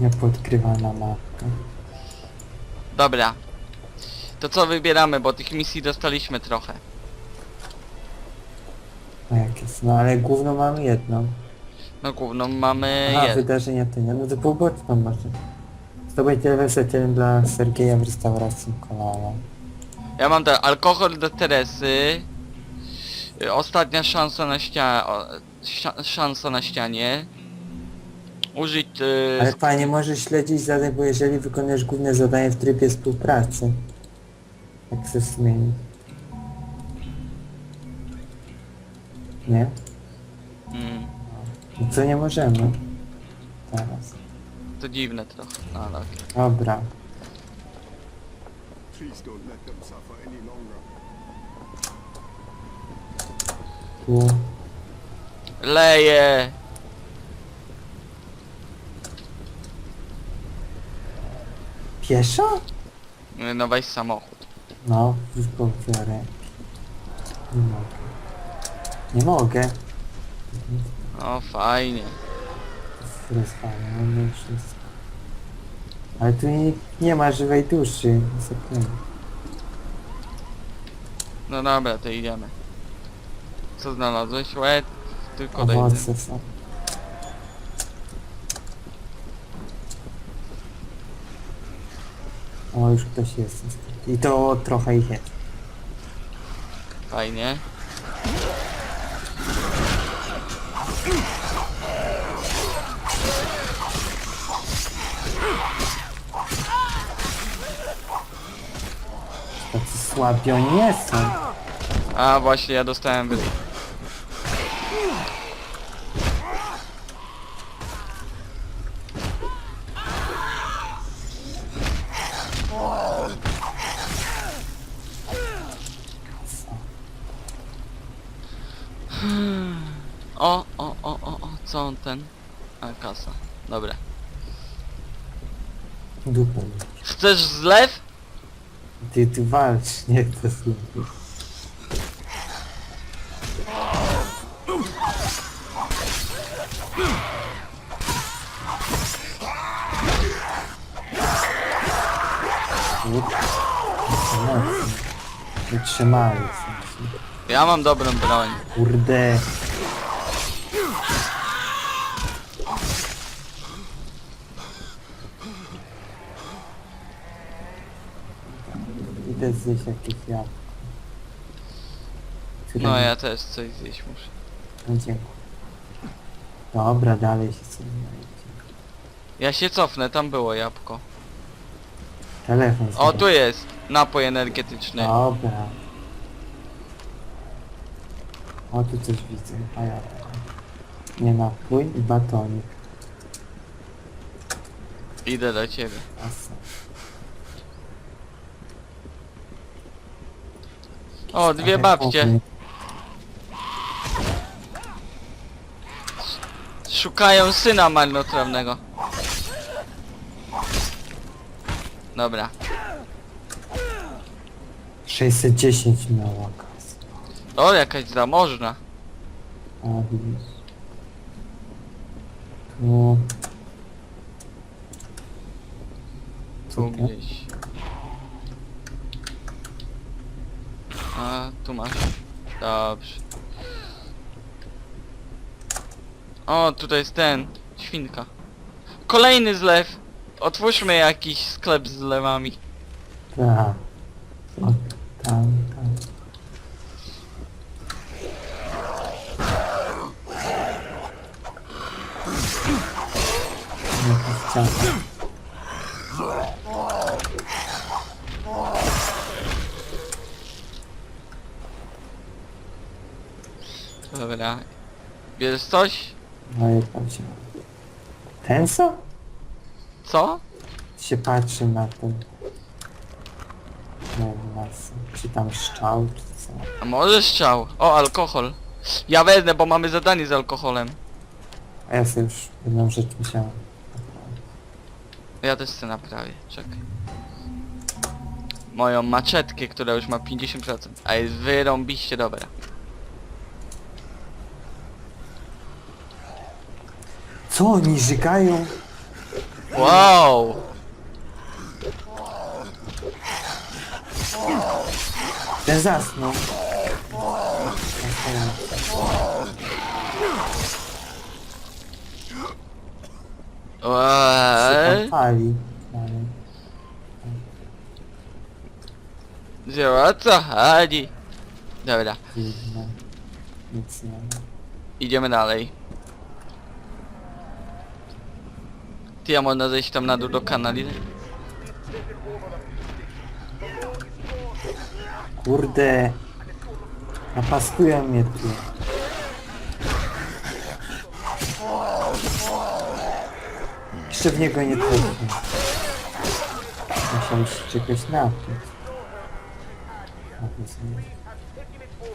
Niepodkrywana mapka. Dobra. To co wybieramy, bo tych misji dostaliśmy trochę. No jak jest, no ale główną mamy jedną. No główną mamy Aha, jedną. wydarzenia to nie, no to poboczną może. Level setel dla Sergeja w restauracji Kolala. Ja mam alkohol do Teresy. y, Ostatnia szansa na ścianie. Szansa na ścianie. Użyć... y, Ale fajnie, możesz śledzić zadań, bo jeżeli wykonujesz główne zadanie w trybie współpracy. Jak chcesz zmienić. Nie? mm, No co nie możemy. Teraz. to dziwne trochę. No ale okej. Dobra. Please don't let them suffer any longer. Tu. Leje! Pieszo? Y, No weź samochód. No, już go biorę. Nie mogę. Nie mogę. O fajnie. Rozwalę, no nie wszystko. Ale tu nie, nie ma żywej duszy. Zapomnę. No dobra, to idziemy. Co znalazłeś? Łeb, tylko. Owoce są. O, już ktoś jest. I to trochę ich jest. Fajnie. Tacy słabi oni nie są. A właśnie, ja dostałem. O, o, o, o, o, co on ten? A, kasa. Dobra. Dupą. Chcesz zlew? Ty, ty walcz, nie. Wytrzymali są. Ja mam dobrą broń. Kurde. Idę zjeść jakieś jabłko. Które No ja też coś zjeść muszę. No dziękuję. Dobra, dalej się znajdzie. Ja się cofnę, tam było jabłko. Telefon O, tu jest napój energetyczny. Dobra. O, tu coś widzę. A ja Nie napój i batonik. Idę do ciebie. Asa. O, dwie babcie. Szukają syna marnotrawnego. Dobra. 610 miała kasy. O, jakaś zamożna. A widzisz. Tu. Gdzieś. A, tu masz. Dobrze. O, tutaj jest ten. Świnka. Kolejny zlew. Otwórzmy jakiś sklep z zlewami. Tak. O, tam, tam. Jakaś ciasto. Dobra. Bierzesz coś? No i tam się... Ten co? Co? Się patrzy na ten... Wiem, masę. Czy tam szczał, czy co? A może strzał? O, alkohol. Ja wezmę, bo mamy zadanie z alkoholem. A ja sobie już jedną rzecz musiałem. Ja też chcę naprawię, czekaj. Moją maczetkę, która już ma 50%, a jest wyrąbiście dobra. Co oni żygają? Wow! Ten zasnął. Eee, pali. Wzięła o co chodzi? Dobra. Nic nie ma. idziemy dalej. Ty, ja można zejść tam na dół do kanali? Kurde. Napaskują mnie tu. Jeszcze w niego nie trafię. Musiałem się czegoś napić. A to sobie.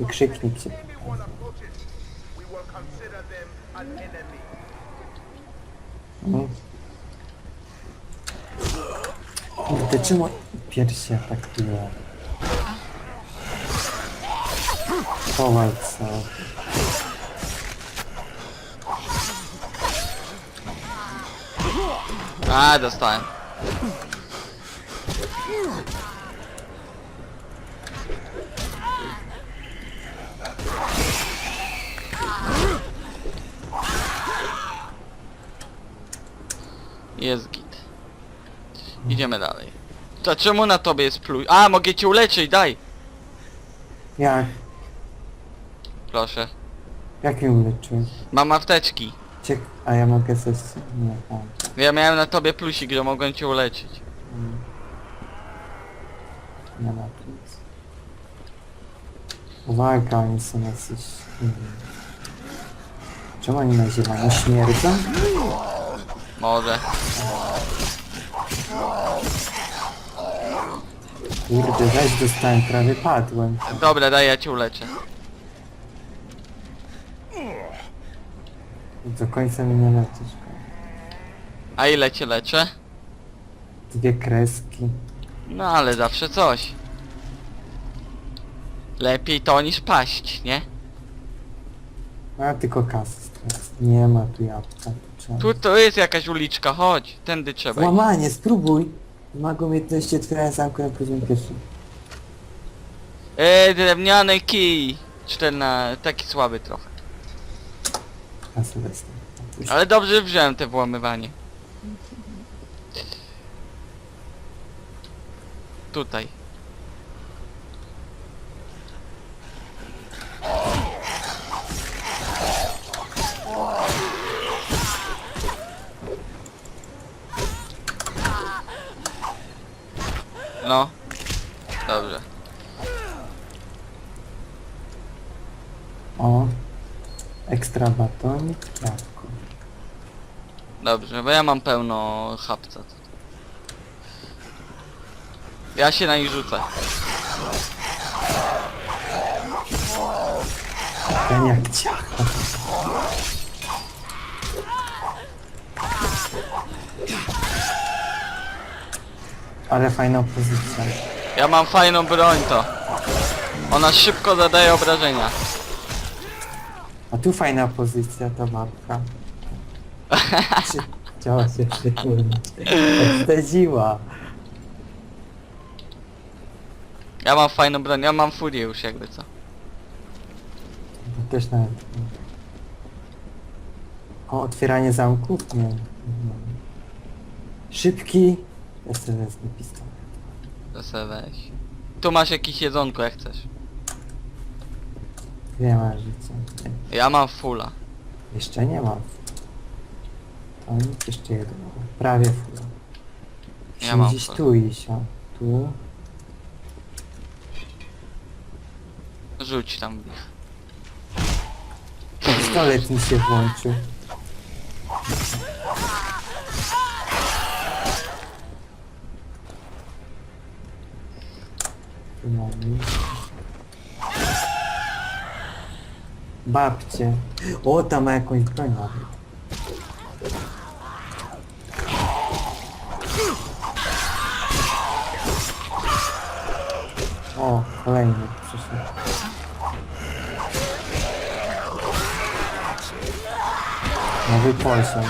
Wykrzyknik się pokazał. No. Kurde, czemu piersi atakuje? Chować sobie. A, dostałem. Jest git. Idziemy dalej. To czemu na tobie jest pluj? A, mogę cię uleczyć, daj! Jak? Proszę. Jak mnie uleczyłeś? Mam apteczki. Ciek... A ja mogę coś... Nie, tam. Ja miałem na tobie plusik, że mogłem cię uleczyć. Mm. Nie ma tu nic. Uwaga, oni są jacyś... Nie wiem. Czemu oni na zielono śmierdzą? Może. Kurde, weź dostałem, prawie padłem. Dobra, daj, ja cię uleczę. Do końca mnie nie lecisz. A ile cię leczę? Dwie kreski. No ale zawsze coś. Lepiej to niż paść, nie? A tylko kasy teraz. Nie ma tu jabłka. Trzeba... Tu to jest jakaś uliczka, chodź, tędy trzeba iść. Łamanie, spróbuj. Mag umiejętności otwierania zamku na poziom pierwszy. Eee, drewniany kij. Czterna, taki słaby trochę. Ale dobrze wziąłem te włamywanie. Tutaj. No. Dobrze. O. Ekstra batonik, jabłko. Dobrze, bo ja mam pełno chapca. Ja się na nich rzucę. Ten jak ciacha. Ale fajna pozycja. Ja mam fajną broń to. Ona szybko zadaje obrażenia. A tu fajna pozycja, ta babka. Chciała się przypomnieć. Odstedziła. Ja mam fajną broń, ja mam furię już jakby co. Też nawet... O, otwieranie zamków? Nie. Szybki. Wezmę pistolet. To se weź. Tu masz jakieś jedzonko jak chcesz. Nie ma życia. Nie. Ja mam fulla. Jeszcze nie ma. To nic, jeszcze jedno. Prawie full. Ja mam gdzieś full. tu iść, o. Tu. Rzuć tam. Pistolet mi się włączył. Tu mamy. Babcie. O, tam ma jakąś broń nawet. O, kolejny przyszedł. Nowy poziom.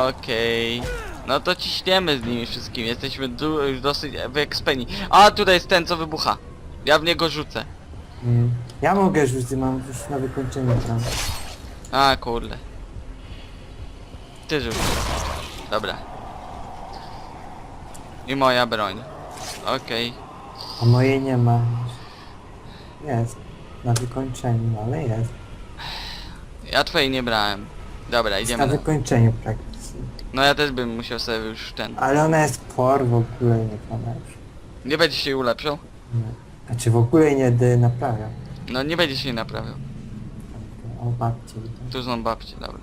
Okej. No to ciśniemy z nimi wszystkimi. Jesteśmy du- już dosyć wyekspeni. A tutaj jest ten co wybucha. Ja w niego rzucę. Mm. Ja mogę rzucić, mam już na wykończenie tam. A kurde. Ty rzuć. Dobra. I moja broń. Okej. A mojej nie ma. Jest. Na wykończeniu, ale jest. Ja twojej nie brałem. Dobra, Jest na idziemy. Na... wykończeniu praktycznie. No ja też bym musiał sobie już ten. Ale ona jest por w ogóle nie polepszy. Nie będzie się jej ulepszał? Nie. Znaczy w ogóle nie naprawia. No nie będzie się jej naprawiał. O babcie widzę. Tu są babcie, dobra.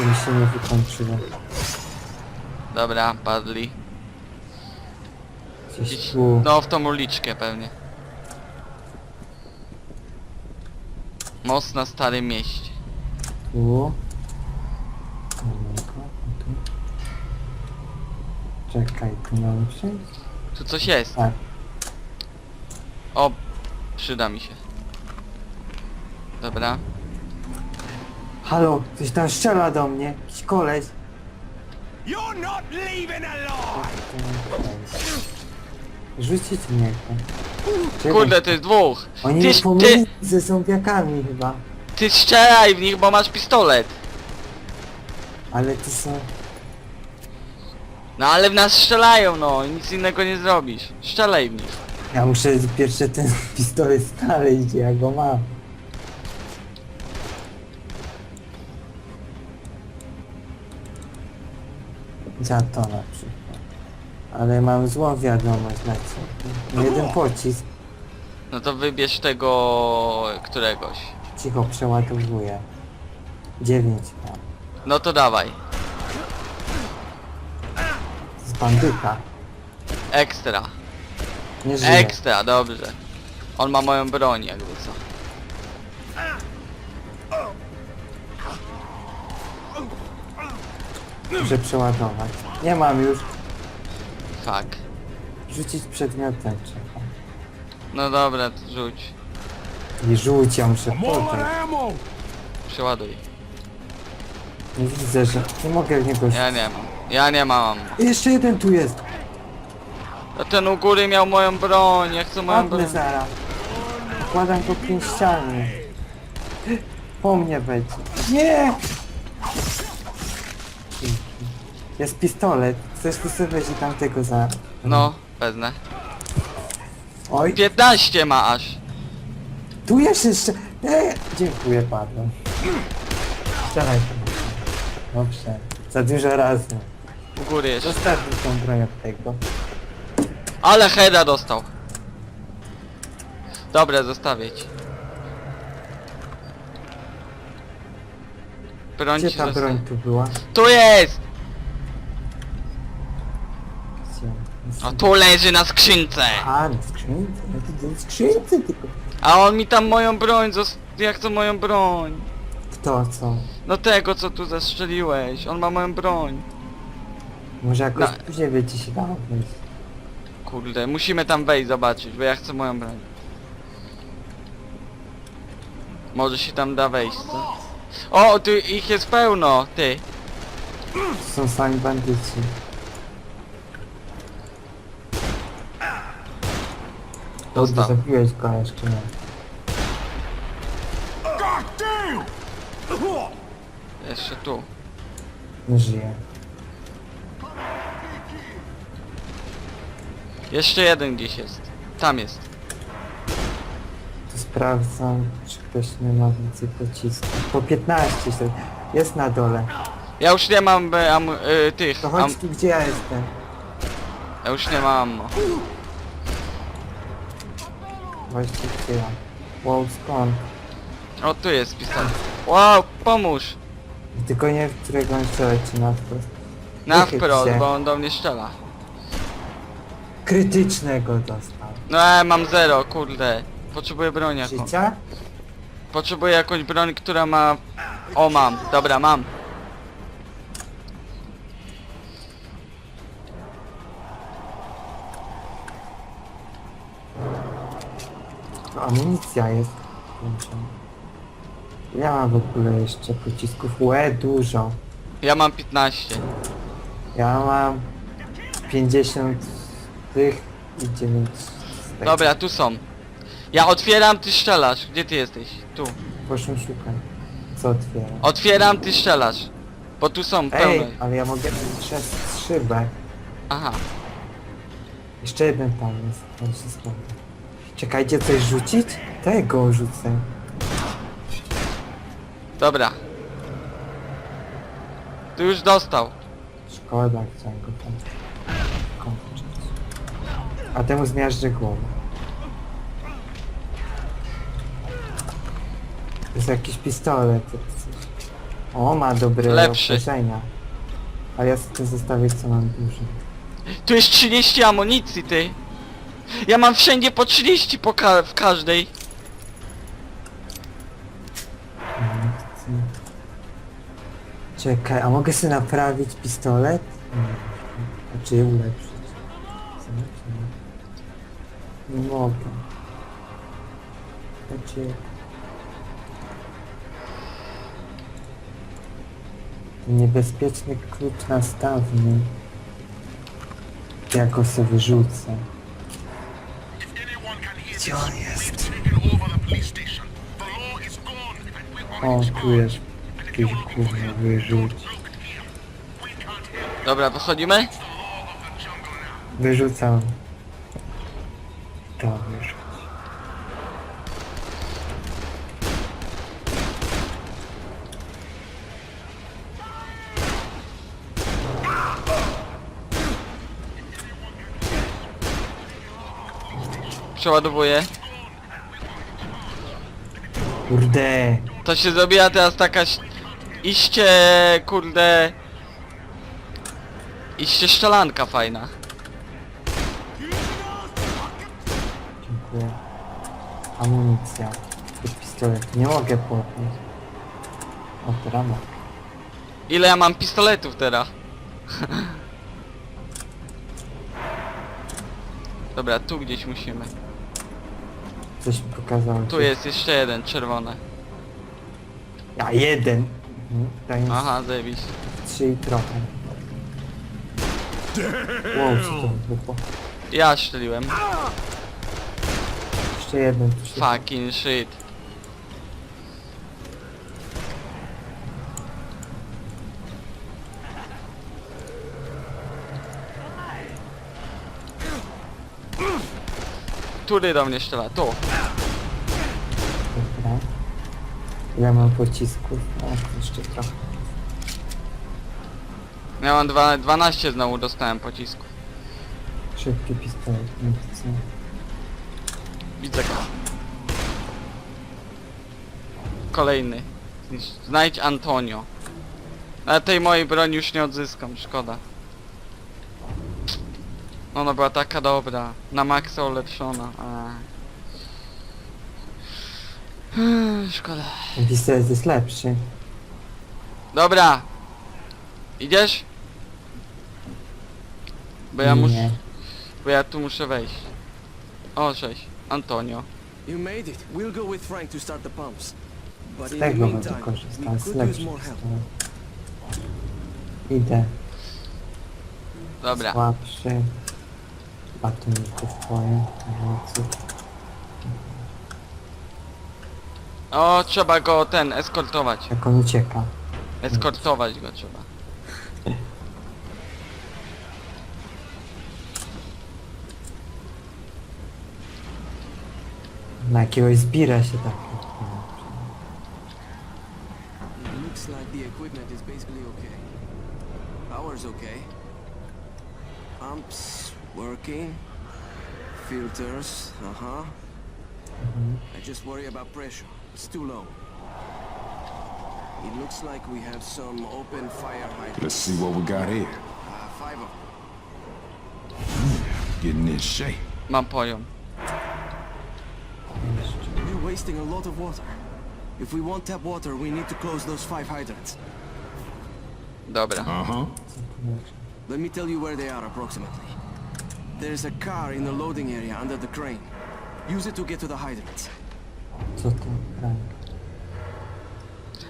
Mi się nie wykończyło. Dobra, padli. Gdzieś tu. No w tą uliczkę pewnie. Most na Starym Mieście. Tu. Daleko, tu. Czekaj, tu mam przejść? Tu coś jest. Tak. O, przyda mi się. Dobra. Halo, ktoś tam strzela do mnie. Jakiś koleś. You're not leaving alive! Rzucić mnie. Czekaj. Kurde, to jest dwóch. Oni Ty, ty, ze zombiakami chyba. ty strzelaj w nich, bo masz pistolet. Ale to są... No ale w nas strzelają, no i nic innego nie zrobisz. Strzelaj w nich. Ja muszę pierwszy ten pistolet znaleźć, ja go mam. Za to na przykład. Ale mam złą wiadomość na co. Jeden pocisk. No to wybierz tego któregoś. Cicho przeładowuję. Dziewięć mam. No to dawaj. Z bandyta. Ekstra. Nie żyje. Ekstra, dobrze. On ma moją broń, jakby co. Muszę przeładować. Nie mam już. Fuck. Rzucić przedmiotem trzeba. No dobra, to rzuć. I rzuć, ja muszę out podać. ammo! Przeładuj. Nie widzę, że... Nie mogę w niego... Ja nie mam. Ja nie mam. Jeszcze jeden tu jest. No ten u góry miał moją broń, ja chcę moją broń. Zaraz. Kładam go pięściami. Po mnie będzie. Nie! Dzięki. Jest pistolet. Chcesz tu sobie weź i tamtego za... No, wezmę. Oj, 15 ma aż. tu jest jeszcze... Nie! Dziękuję, padłem. Strzelaj tam. Dobrze. Za dużo razy. U góry jeszcze. Zostaw mi tą broń od tego. Ale heada dostał. Dobra, zostawię ci. Broń Gdzie ci ta zosta- broń tu była? Tu jest! Gdzie? O, tu leży na skrzynce. A, na skrzynce? No to do skrzynce tylko. A on mi tam moją broń zos... Jak to moją broń? Kto, co? No tego, co tu zastrzeliłeś. On ma moją broń. Może jakoś No. później będzie się dało wejść. Kurde, musimy tam wejść zobaczyć, bo ja chcę moją broń. Może się tam da wejść, co? O, tu ich jest pełno, ty. To są sami bandyci. Dobrze, Dostał. zabiłeś go jeszcze nie. Damn! Jeszcze tu. Nie żyje. Jeszcze jeden gdzieś jest. Tam jest. To sprawdzam, czy ktoś nie ma więcej pocisków. Po 15 się. Jest na dole. Ja już nie mam e, am, e, tych. To Am, chodź tu, gdzie ja jestem. ja już nie mam ammo. Ja. Wow, skąd? O, tu jest pistolet. Wow, pomóż. Tylko nie w którego on strzela, czy na wprost. Na Wychyl wprost, się. bo on do mnie strzela. Krytycznego dostał. No e, mam zero, kurde. Potrzebuję broń jakąś. Życia? Potrzebuję jakąś broń, która ma... O, mam. Dobra, mam. Amunicja jest. Włączona. Ja mam w ogóle jeszcze pocisków łe dużo. Ja mam 15. Ja mam 50 tych i 9 z tego. Dobra, tu są. Ja otwieram, ty strzelasz. Gdzie ty jesteś? Tu. Proszę szukać. Co otwieram? Otwieram, ty strzelasz. Bo tu są Ej, pełne. ale ja mogę przez szybę. Aha. Jeszcze jeden tam jest, on się składa. Czekajcie, coś rzucić? Tego rzucę. Dobra. Tu już dostał. Szkoda, chciałem go tam kończyć. A temu zmiażdżę głowę. To jest jakiś pistolet. O, ma dobre Lepszy. obrażenia. A ja sobie zostawię co mam dużo. Tu jest 30 amunicji, ty. Ja mam wszędzie po 30 po ka w każdej. Czekaj, a mogę sobie naprawić pistolet? Nie. A czy je ulepszyć? Nie mogę. Znaczy... Niebezpieczny klucz nastawny. Ja go sobie wyrzucę. Gdzie on jest? O, tu jest jakiś gówno wyrzuć. Dobra, wychodzimy? Wyrzucam. To wyrzuć. Przeładowuję. Kurde. To się zrobiła teraz taka ś- iście, kurde... Iście szczelanka fajna. Dziękuję. Amunicja. Do pistoletu. Nie mogę podnieść. O, drama. Ile ja mam pistoletów teraz? Dobra, tu gdzieś musimy. Coś mi pokazało. Tu jest jeszcze jeden, czerwony. A jeden. Mhm. Daj mi Aha, zajebiście. trzy i trochę. Wow, co to wybuchło? Ja strzeliłem. Jeszcze jeden. Tu się... Fucking shit. Który do mnie strzela? Tu. Dobra. Ile mam pocisków? O, jeszcze trochę. Miałem dwa, 12 znowu dostałem pocisków. Szybki pistolet. Nie chcę. Widzę go. Kolejny. Znajdź Antonio. Ale tej mojej broni już nie odzyskam, szkoda. Ona była taka dobra. Na maksa ulepszona. A. Szkoda. Ten pistolet jest lepszy. Dobra. Idziesz? Bo ja muszę. Nie. Bo ja tu muszę wejść. O, cześć. Antonio. You made it. We'll go with Frank to start the pumps. But Z in the tego będę meantime, korzystał. we could use more help. Idę. Dobra. Słabszy. Batoników twoje. Owoców. O, trzeba go ten, eskortować. Jak on ucieka. Eskortować go trzeba. Na jakiegoś zbira się tak. Looks like the equipment is basically okay. Power's okay. Pumps working. Filters, uh-huh. I just worry about pressure. It's too low. It looks like we have some open fire hydrants. Let's see what we got here. Uh, five of them. Getting in shape. Mam poziom. We're wasting a lot of water. If we want tap water, we need to close those five hydrants. Dobra. Uh-huh. Let me tell you where they are approximately. There's a car in the loading area under the crane. Use it to get to the hydrants. Co to?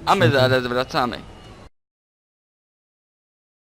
A my zaraz wracamy.